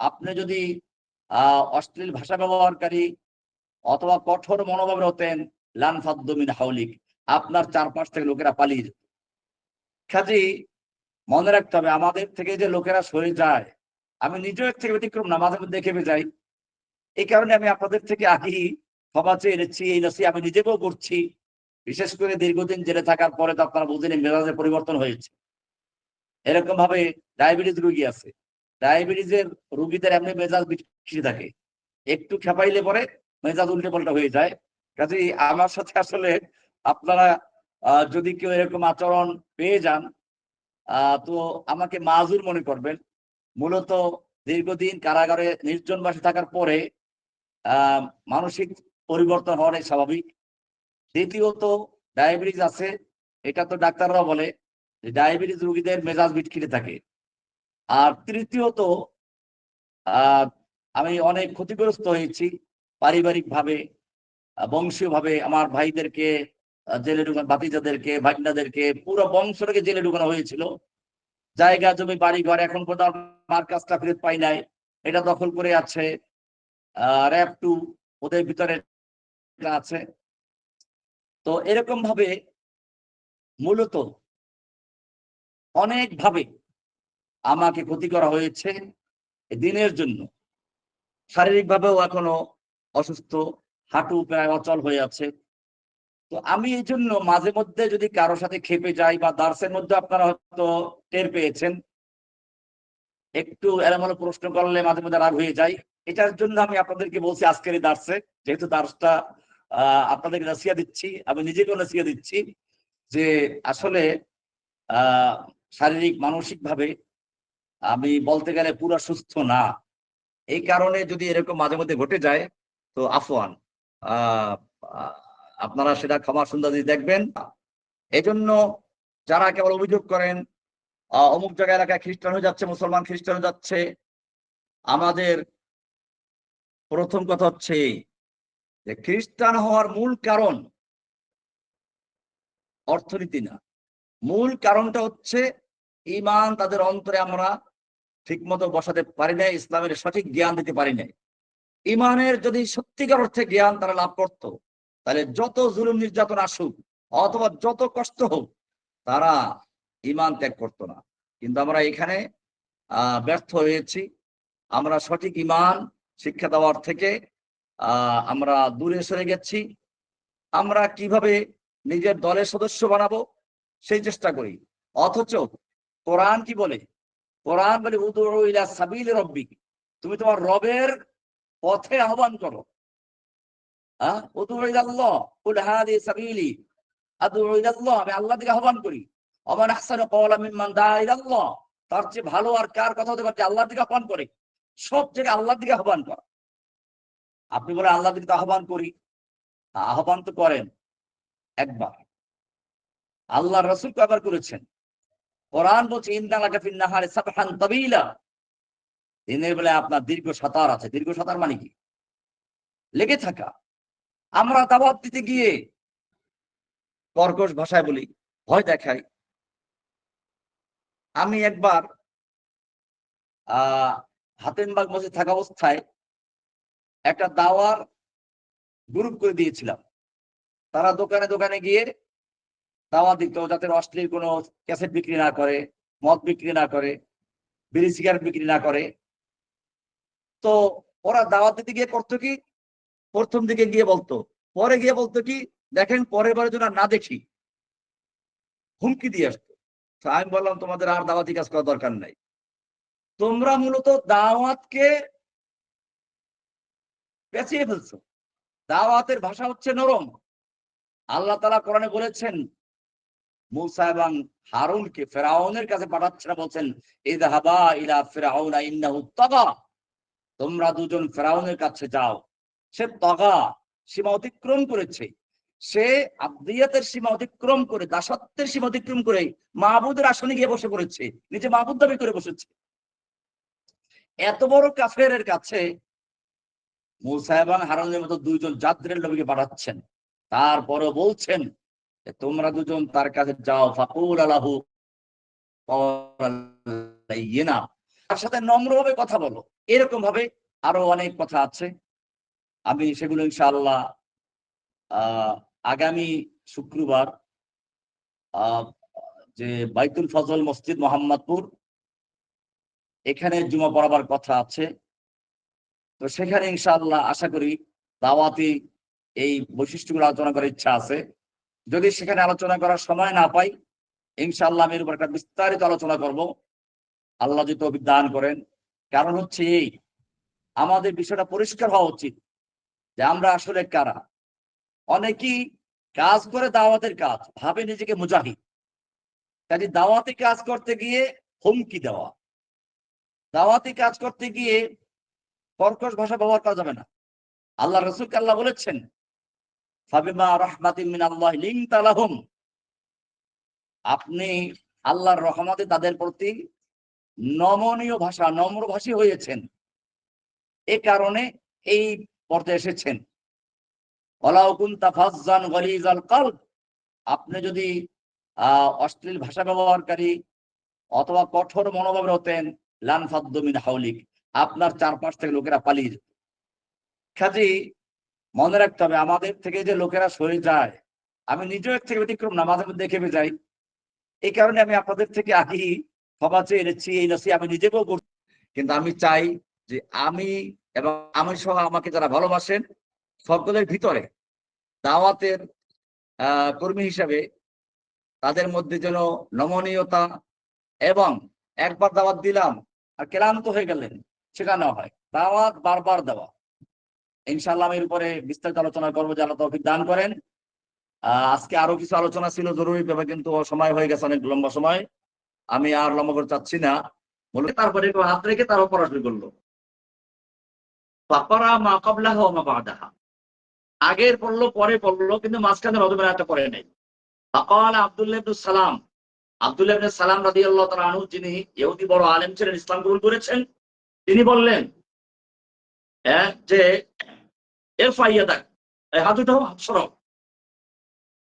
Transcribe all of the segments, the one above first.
আপনি যদি অশ্লীল ভাষা ব্যবহারকারী অথবা কঠোর মনোভাবের হতেন, লান ফাদ্দমিন হাউলিক আপনার চারপাশ থেকে লোকেরা পালিয়ে যেত। কাজী মনে রাখতে হবে, আমাদের থেকে যে লোকেরা সরে যায়, আমি নিজেও এক থেকে ব্যতিক্রম না, মাঝে মধ্যে দেখে যাই। এই কারণে আমি আপনাদের থেকে আগেই ক্ষমা চেয়ে এনেছি, এই নসি আমি নিজেকেও করছি। বিশেষ করে দীর্ঘদিন জেলে থাকার পরে তো আপনারা বুঝেন মেজাজের পরিবর্তন হয়েছে। এরকম ভাবে ডায়াবেটিস রুগী আছে। ডায়াবেটিসের রুগীদের এমনি মেজাজ বিচ্ছিরি থাকে। একটু খেপাইলে পরে মেজাজ উল্টে পাল্টা হয়ে যায়। কাজে আমার সাথে আসলে আপনারা যদি কেউ এরকম আচরণ পেয়ে যান তো আমাকে মাজুর মনে করবেন। মূলত দীর্ঘদিন কারাগারে নির্জন বাসে থাকার পরে মানসিক পরিবর্তন হওয়াটাই স্বাভাবিক। দ্বিতীয়ত ডায়াবেটিস আছে, এটা তো ডাক্তাররা বলে ডায়াবেটিস রোগীদের মেজাজ বিটখিটে থাকে। আর তৃতীয়ত আমি অনেক ক্ষতিগ্রস্ত হয়েছি পারিবারিক ভাবে বংশীয় ভাবে আমার ভাইদেরকে জেলে ঢুকানো বাতিজাদেরকে ভাগনাদেরকে, পুরো বংশটাকে জেলে ঢুকানো হয়েছিল। জায়গা, জমি বাড়ি ঘর এখন পর্যন্ত আমার কাজটা ফেরত পাই নাই। এটা দখল করে আছে র্যাব টু ওদের ভিতরে আছে। তো এরকম ভাবে মূলত অনেক ভাবে আমাকে ক্ষতি করা হয়েছে দিনের জন্য। শারীরিক ভাবেও এখনও অসুস্থ, হাঁটু প্রায় অচল হয়ে আছে। তো আমি এই জন্য মাঝে মধ্যে যদি কারও সাথে খেপে যাই বা দার্সের মধ্যে আপনারা হয়তো টের পেয়েছেন, একটু এরমন প্রশ্ন করলে মাঝে মধ্যে রাগ হয়ে যায়। এটার জন্য আমি আপনাদেরকে বলছি আজকের এই দার্সে, যেহেতু দার্সটা আহ আপনাদেরকে নাসিয়া দিচ্ছি, আমি নিজেকেও নাসিয়া দিচ্ছি যে আসলে আহ শারীরিক মানসিক ভাবে আমি বলতে গেলে পুরো সুস্থ না। এই কারণে যদি এরকম মাঝে মধ্যে ঘটে যায়, তো আফওয়ান আপনারা সেটা ক্ষমা সুন্দর দেখবেন। এজন্য যারা কেবল অভিযোগ করেন অমুক জায়গায় এলাকায় খ্রিস্টান হয়ে যাচ্ছে, মুসলমান খ্রিস্টান যাচ্ছে, আমাদের প্রথম কথা হচ্ছে যে খ্রিস্টান হওয়ার মূল কারণ অর্থনীতি না। মূল কারণটা হচ্ছে ইমান তাদের অন্তরে আমরা ঠিকমতো বসাতে পারি নাই, ইসলামের সঠিক জ্ঞান দিতে পারি নাই। ইমানের যদি সত্যিকার অর্থে জ্ঞান তারা লাভ করত, তাহলে যত জুলুম নির্যাতন আসুক, অথবা যত কষ্ট হোক, তারা ইমান ত্যাগ করতো না। কিন্তু আমরা এখানে ব্যর্থ হয়েছি। আমরা সঠিক ইমান শিক্ষা দেওয়ার থেকে আমরা দূরে সরে গেছি। আমরা কীভাবে নিজের দলের সদস্য বানাবো, সেই চেষ্টা করি। অথচ কোরআন কি বলে? কোরআন বলে উদুইলা সাবিল রব্বি তুমি তোমার রবের পথে আহ্বান করো। আমি আল্লাহ দিকে আহ্বান করি। তার চেয়ে ভালো আর কার কথা হতে দিকে করে? সব আল্লাহর দিকে আহ্বান করা। আপনি বলে আল্লাহ দিকে আহ্বান করি। আহ্বান তো করেন একবার। আল্লাহ রসুল কয়বার করেছেন? কোরআন বলছে ইন্দালাকাফিন্নাহারে সাবহান তাবিলা। দিনের বেলায় আপনার দীর্ঘ সাঁতার আছে। দীর্ঘ সাঁতার মানে কি? লেগে থাকা। আমরা দাওয়াত দিতে গিয়ে কর্কশ ভাষায় বলি, ভয় দেখাই। আমি একবার আহ হাতেমবাগ মসজিদ থাকা অবস্থায় একটা দাওয়ার গ্রুপ করে দিয়েছিলাম। তারা দোকানে দোকানে গিয়ে দাওয়া দিত যাতে অশ্লীল কোনো ক্যাসেট বিক্রি না করে, মদ বিক্রি না করে, বিড়ি, সিগারেট বিক্রি না করে। তো ওরা দাওয়াত দিতে গিয়ে করতো কি? প্রথম দিকে গিয়ে বলতো। পরে গিয়ে বলতো কি? দেখেন, পরের বারে যেন না দেখি, হুমকি দিয়ে আসতো। আমি বললাম, তোমাদের আর দাওয়াতি কাজ করার দরকার নাই। তোমরা মূলত দাওয়াতকে পেঁচিয়ে ফেলছো। দাওয়াতের ভাষা হচ্ছে নরম। আল্লাহ তালা কোরআনে বলেছেন মুসা এবং হারুনকে ফেরাউনের কাছে পাঠাচ্ছে, বলছেন ইলা তোমরা দুজন ফেরাউনের কাছে যাও। সে তগা সীমা অতিক্রম করেছে। সে আব্দিয়াতের সীমা অতিক্রম করে, দাসত্বের সীমা অতিক্রম করে মাহবুদের আসনে গিয়ে বসে পড়েছে। নিজে মাহবুদ দাবি করে বসেছে। এত বড় কাফের কাছে মুসা এবং হারনের মতো দুইজন যাত্রের নবীকে পাঠাচ্ছেন। তারপরও বলছেন তোমরা দুজন তার কাছে যাও ফাকুল আলাহু তার সাথে নম্রভাবে কথা বলো। এরকম ভাবে আরও অনেক কথা আছে। আমি সেগুলো ইনশাআল্লাহ আগামী শুক্রবার যে বাইতুল ফজল মসজিদ মোহাম্মদপুর, এখানে জুমা পড়াবার কথা আছে। তো সেখানে ইনশাআল্লাহ আশা করি দাওয়াতি এই বৈশিষ্ট্যগুলো আলোচনা করার ইচ্ছা আছে। যদি সেখানে আলোচনা করার সময় না পাই, ইনশাআল্লাহ আমি এর উপর একটা বিস্তারিত আলোচনা করব। আল্লাহ যদি তৌফিক দান করেন। কারণ হচ্ছে এই, আমাদের বিষয়টা পরিষ্কার হওয়া উচিত যে আমরা আসলে কারা। অনেকেই কাজ করে দাওয়াতের কাজ, ভাবে নিজেকে মুজাহিদ। কাজে দাওয়াতি কাজ করতে গিয়ে হুমকি দেওয়া। দাওয়াতি কাজ করতে গিয়ে কর্কশ ভাষা ব্যবহার করা যাবে না। আল্লাহ রসুলকে আল্লাহ বলেছেন আপনি আল্লাহর রহমতে তাদের প্রতি নমনীয় ভাষা, নম্রভাষী হয়েছেন। এ কারণে এই পর্যায়ে এসেছেন। কলব। আপনি যদি অশ্লীল ভাষা ব্যবহারকারী অথবা কঠোর মনোভাবের হতেন, লান ফাদ্দমিন হাউলিক আপনার চারপাশ থেকে লোকেরা পালিয়ে যেত। কাজী মনে রাখতে হবে, আমাদের থেকে যে লোকেরা সরে যায়, আমি নিজেও এক থেকে ব্যতিক্রম না, মাঝে মধ্যে দেখে যাই। এই কারণে আমি আপনাদের থেকে আগেই ক্ষমা চেয়ে এনেছি, এই নসি আমি নিজেকেও করছি কিন্তু আমি চাই যে আমি এবং আমি সহ আমাকে যারা ভালোবাসেন, সকলের ভিতরে দাওয়াতের কর্মী হিসাবে তাদের মধ্যে যেন নমনীয়তা এবং একবার দাওয়াত দিলাম আর ক্লান্ত হয়ে গেলেন, সেটা না হয়। দাওয়াত বারবার দেওয়া। ইনশাল্লাহ আমি উপরে বিস্তারিত আলোচনা করব, যে আল্লাহ তৌফিক দান করেন। আজকে আরও কিছু আলোচনা ছিল জরুরি ব্যাপার কিন্তু সময় হয়ে গেছে অনেক লম্বা সময়। আমি আর লম্বা করে চাচ্ছি না। বলে তারপরে হাত রেখে তারও পড়া শুরু করল। পাপারা আগের পড়ল, পরে পড়ল, কিন্তু মাঝখানে রজবের একটা পড়ে নেই। ফাকাল আব্দুল্লাহ ইবনে সালাম। সালাম রাদিয়াল্লাহু তাআলা আনহু, যিনি ইহুদি বড় আলেম ছিলেন, ইসলাম কবুল করেছেন, তিনি বললেন হ্যাঁ যে এর ফাইয়াদাক এই হাত উঠাও হাত সরাও।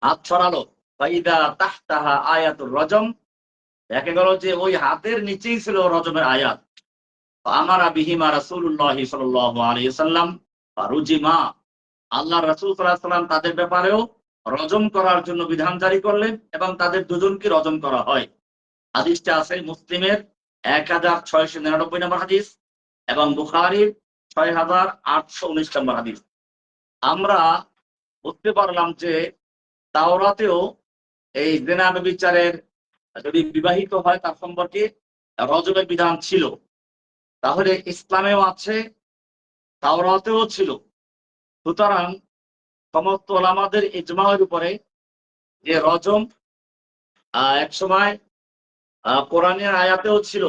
হাত ছড়ালো ফাইদা তাহতাহা আয়াতুর রজম। দেখা গেল যে ওই হাতের নিচেই ছিল রজমের আয়াত। আমার বিহিমা আলাইহি সাল্লাম রুজিমা আল্লাহ রাসূল সাল্লাম তাদের ব্যাপারেও রজম করার জন্য বিধান জারি করলেন এবং তাদের দুজনকে রজম করা হয়। হাদিসটা আছে মুসলিমের এক হাজার ছয়শো নিরানব্বই নম্বর হাদিস এবং বুখারির ছয় হাজার আটশো উনিশ নম্বর হাদিস। আমরা বুঝতে পারলাম যে তাওরাতেও এই জেনা বিচারের যদি বিবাহিত হয় তার সম্পর্কে রজবের বিধান ছিল। তাহলে ইসলামেও আছে, তাওরাতেও ছিল। সুতরাং সমস্ত ওলামাদের ইজমায়ের উপরে যে রজম এক সময় কোরআনের আয়াতেও ছিল।